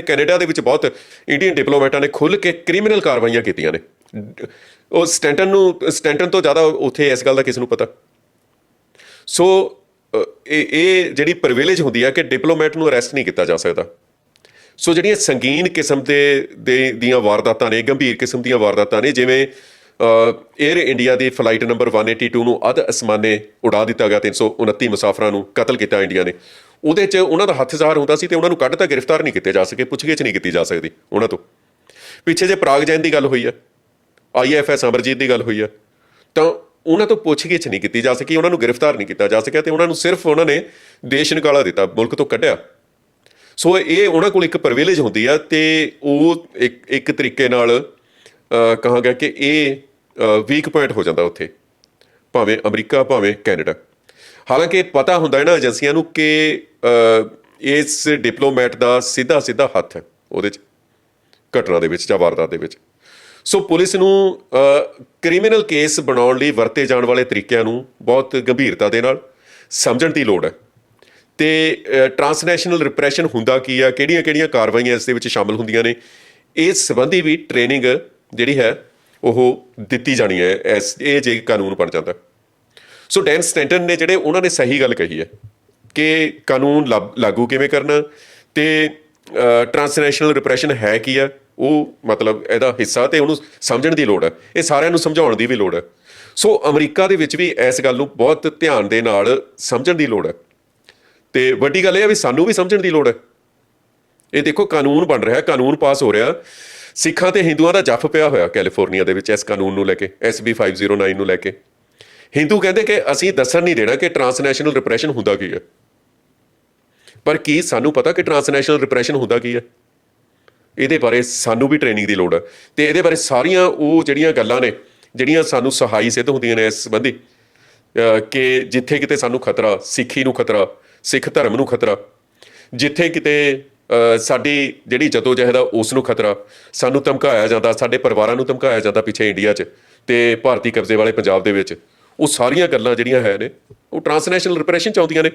Canada ਦੇ ਵਿੱਚ ਬਹੁਤ ਇੰਡੀਅਨ ਡਿਪਲੋਮੈਟਾਂ ਨੇ ਖੁੱਲ੍ਹ ਕੇ ਕ੍ਰਿਮੀਨਲ ਕਾਰਵਾਈਆਂ ਕੀਤੀਆਂ ਨੇ। ਉਹ ਸਟੈਂਟਨ ਨੂੰ, ਸਟੈਂਟਨ ਤੋਂ ਜ਼ਿਆਦਾ ਉੱਥੇ ਇਸ ਗੱਲ ਦਾ ਕਿਸ ਨੂੰ ਪਤਾ। ਸੋ ਇਹ ਇਹ ਜਿਹੜੀ ਪ੍ਰਿਵਿਲੇਜ ਹੁੰਦੀ ਹੈ ਕਿ ਡਿਪਲੋਮੈਟ ਨੂੰ ਅਰੈਸਟ ਨਹੀਂ ਕੀਤਾ ਜਾ ਸਕਦਾ। ਸੋ ਜਿਹੜੀਆਂ ਸੰਗੀਨ ਕਿਸਮ ਦੇ ਦੇ, ਦੀਆਂ ਵਾਰਦਾਤਾਂ ਨੇ, ਗੰਭੀਰ ਕਿਸਮ ਦੀਆਂ ਵਾਰਦਾਤਾਂ ਨੇ, ਜਿਵੇਂ 에ਅਰ ਇੰਡੀਆ ਦੀ ਫਲਾਈਟ ਨੰਬਰ 182 ਨੂੰ ਅਧ ਅਸਮਾਨੇ ਉਡਾ ਦਿੱਤਾ ਗਿਆ 329 ਮੁਸਾਫਰਾਂ ਨੂੰ ਕਤਲ ਕੀਤਾ ਇੰਡੀਆ ਨੇ। ਉਹਦੇ 'ਚ ਉਹਨਾਂ ਦਾ ਹੱਥ ਜ਼ਾਹਰ ਹੁੰਦਾ ਸੀ ਤੇ ਉਹਨਾਂ ਨੂੰ ਕੱਢ ਤਾਂ ਗ੍ਰਿਫਤਾਰ ਨਹੀਂ ਕੀਤੇ ਜਾ ਸਕੇ ਪੁੱਛਗਿੱਛ ਨਹੀਂ ਕੀਤੀ ਜਾ ਸਕਦੀ ਉਹਨਾਂ ਤੋਂ। ਪਿੱਛੇ ਜੇ ਪ੍ਰਾਗ ਜੈਨ ਦੀ ਗੱਲ ਹੋਈ ਹੈ ਆਈਐਫਐਸ ਅਮਰਜੀਤ ਦੀ ਗੱਲ ਹੋਈ ਹੈ ਤਾਂ ਉਹਨਾਂ ਤੋਂ ਪੁੱਛਗਿੱਛ ਨਹੀਂ ਕੀਤੀ ਜਾ ਸਕੀ ਉਹਨਾਂ ਨੂੰ ਗ੍ਰਿਫਤਾਰ ਨਹੀਂ ਕੀਤਾ ਜਾ ਸਕਿਆ ਤੇ ਉਹਨਾਂ ਨੂੰ ਸਿਰਫ ਉਹਨਾਂ ਨੇ ਦੇਸ਼ ਨਿਕਾਲਾ ਦਿੱਤਾ ਮੁਲਕ ਤੋਂ ਕੱਢਿਆ। ਸੋ ਇਹ ਉਹਨਾਂ ਕੋਲ ਇੱਕ ਪ੍ਰਿਵਿਲੇਜ ਹੁੰਦੀ ਆ ਤੇ ਉਹ ਇੱਕ ਇੱਕ ਤਰੀਕੇ ਨਾਲ ਅਹ, ਕਹਾਂਗਾ ਕਿ ਇਹ ਵੀਕ ਪੁਆਇੰਟ ਹੋ ਜਾਂਦਾ ਉੱਥੇ ਭਾਵੇਂ ਅਮਰੀਕਾ ਭਾਵੇਂ ਕੈਨੇਡਾ। ਹਾਲਾਂਕਿ ਪਤਾ ਹੁੰਦਾ ਹੈ ਨਾ ਏਜੰਸੀਆਂ ਨੂੰ ਕਿ ਇਸ ਡਿਪਲੋਮੈਟ ਦਾ ਸਿੱਧਾ ਸਿੱਧਾ ਹੱਥ ਹੈ ਉਹਦੇ 'ਚ, ਘਟਨਾ ਦੇ ਵਿੱਚ ਜਾਂ ਵਾਰਦਾਤ ਦੇ ਵਿੱਚ। ਸੋ ਪੁਲਿਸ ਨੂੰ ਕ੍ਰਿਮੀਨਲ ਕੇਸ ਬਣਾਉਣ ਲਈ ਵਰਤੇ ਜਾਣ ਵਾਲੇ ਤਰੀਕਿਆਂ ਨੂੰ ਬਹੁਤ ਗੰਭੀਰਤਾ ਦੇ ਨਾਲ ਸਮਝਣ ਦੀ ਲੋੜ ਹੈ। ਤੇ ਟਰਾਂਸਨੈਸ਼ਨਲ ਰਿਪਰੈਸ਼ਨ ਹੁੰਦਾ ਕੀ ਆ, ਕਿਹੜੀਆਂ-ਕਿਹੜੀਆਂ ਕਾਰਵਾਈਆਂ ਇਸ ਦੇ ਵਿੱਚ ਸ਼ਾਮਲ ਹੁੰਦੀਆਂ ਨੇ ਇਸ ਸੰਬੰਧੀ ਵੀ ਟ੍ਰੇਨਿੰਗ ਜਿਹੜੀ ਹੈ ਉਹ ਦਿੱਤੀ ਜਾਣੀ ਹੈ ਇਸ ਇਹ ਜੇ ਕਾਨੂੰਨ ਬਣ ਜਾਂਦਾ। ਸੋ ਡੈਨ ਸਟੈਂਟਨ ਨੇ ਜਿਹੜੇ ਉਹਨਾਂ ਨੇ ਸਹੀ ਗੱਲ ਕਹੀ ਹੈ ਕਿ ਕਾਨੂੰਨ ਲਾ- ਲਾਗੂ ਕਿਵੇਂ ਕਰਨਾ ਤੇ ਟਰਾਂਸਨੈਸ਼ਨਲ ਰਿਪਰੈਸ਼ਨ ਹੈ ਕੀ ਹੈ ਉਹ ਮਤਲਬ ਇਹਦਾ ਹਿੱਸਾ ਤੇ ਉਹਨੂੰ ਸਮਝਣ ਦੀ ਲੋੜ ਹੈ। ਇਹ ਸਾਰਿਆਂ ਨੂੰ ਸਮਝਾਉਣ ਦੀ ਵੀ ਲੋੜ ਹੈ। ਸੋ ਅਮਰੀਕਾ ਦੇ ਵਿੱਚ ਵੀ ਇਸ ਗੱਲ ਨੂੰ ਬਹੁਤ ਧਿਆਨ ਦੇ ਨਾਲ ਸਮਝਣ ਦੀ ਲੋੜ ਹੈ। ਤੇ ਵੱਡੀ ਗੱਲ ਇਹ ਹੈ ਵੀ ਸਾਨੂੰ ਵੀ ਸਮਝਣ ਦੀ ਲੋੜ ਹੈ। ਇਹ ਦੇਖੋ, ਕਾਨੂੰਨ ਬਣ ਰਿਹਾ, ਕਾਨੂੰਨ ਪਾਸ ਹੋ ਰਿਹਾ। ਸਿੱਖਾਂ ਤੇ ਹਿੰਦੂਆਂ ਦਾ ਜੱਫ ਪਿਆ ਹੋਇਆ ਕੈਲੀਫੋਰਨੀਆ ਦੇ ਵਿੱਚ ਇਸ ਕਾਨੂੰਨ ਨੂੰ ਲੈ ਕੇ SB 509 ਨੂੰ ਲੈ ਕੇ। ਹਿੰਦੂ ਕਹਿੰਦੇ ਕਿ ਅਸੀਂ ਦੱਸਣ ਨਹੀਂ ਦੇਣਾ ਕਿ ਟਰਾਂਸਨੈਸ਼ਨਲ ਰਿਪਰੈਸ਼ਨ ਹੁੰਦਾ ਕੀ ਹੈ। ਪਰ ਕੀ ਸਾਨੂੰ ਪਤਾ ਕਿ ਟਰਾਂਸਨੈਸ਼ਨਲ ਰਿਪਰੈਸ਼ਨ ਹੁੰਦਾ ਕੀ ਹੈ? ਇਹਦੇ ਬਾਰੇ ਸਾਨੂੰ ਵੀ ਟ੍ਰੇਨਿੰਗ ਦੀ ਲੋੜ ਹੈ ਤੇ ਇਹਦੇ ਬਾਰੇ ਸਾਰੀਆਂ ਉਹ ਜਿਹੜੀਆਂ ਗੱਲਾਂ ਨੇ, ਜਿਹੜੀਆਂ ਸਾਨੂੰ ਸਹਾਈ ਸਿੱਧ ਹੁੰਦੀਆਂ ਨੇ ਇਸ ਸੰਬੰਧੀ ਕਿ ਜਿੱਥੇ ਕਿਤੇ ਸਾਨੂੰ ਖਤਰਾ, ਸਿੱਖੀ ਨੂੰ ਖਤਰਾ, ਸਿੱਖ ਧਰਮ ਨੂੰ ਖਤਰਾ, ਜਿੱਥੇ ਕਿਤੇ ਸਾਡੀ ਜਿਹੜੀ ਜਦੋਜਹਿਦ ਆ ਉਸ ਨੂੰ ਖਤਰਾ, ਸਾਨੂੰ ਧਮਕਾਇਆ ਜਾਂਦਾ, ਸਾਡੇ ਪਰਿਵਾਰਾਂ ਨੂੰ ਧਮਕਾਇਆ ਜਾਂਦਾ ਪਿੱਛੇ ਇੰਡੀਆ 'ਚ ਤੇ ਭਾਰਤੀ ਕਬਜ਼ੇ ਵਾਲੇ ਪੰਜਾਬ ਦੇ ਵਿੱਚ। ਉਹ ਸਾਰੀਆਂ ਗੱਲਾਂ ਜਿਹੜੀਆਂ ਹੈ ਨੇ ਉਹ ਟਰਾਂਸਨੈਸ਼ਨਲ ਰਿਪਰੈਸ਼ਨ ਚ ਆਉਂਦੀਆਂ ਨੇ।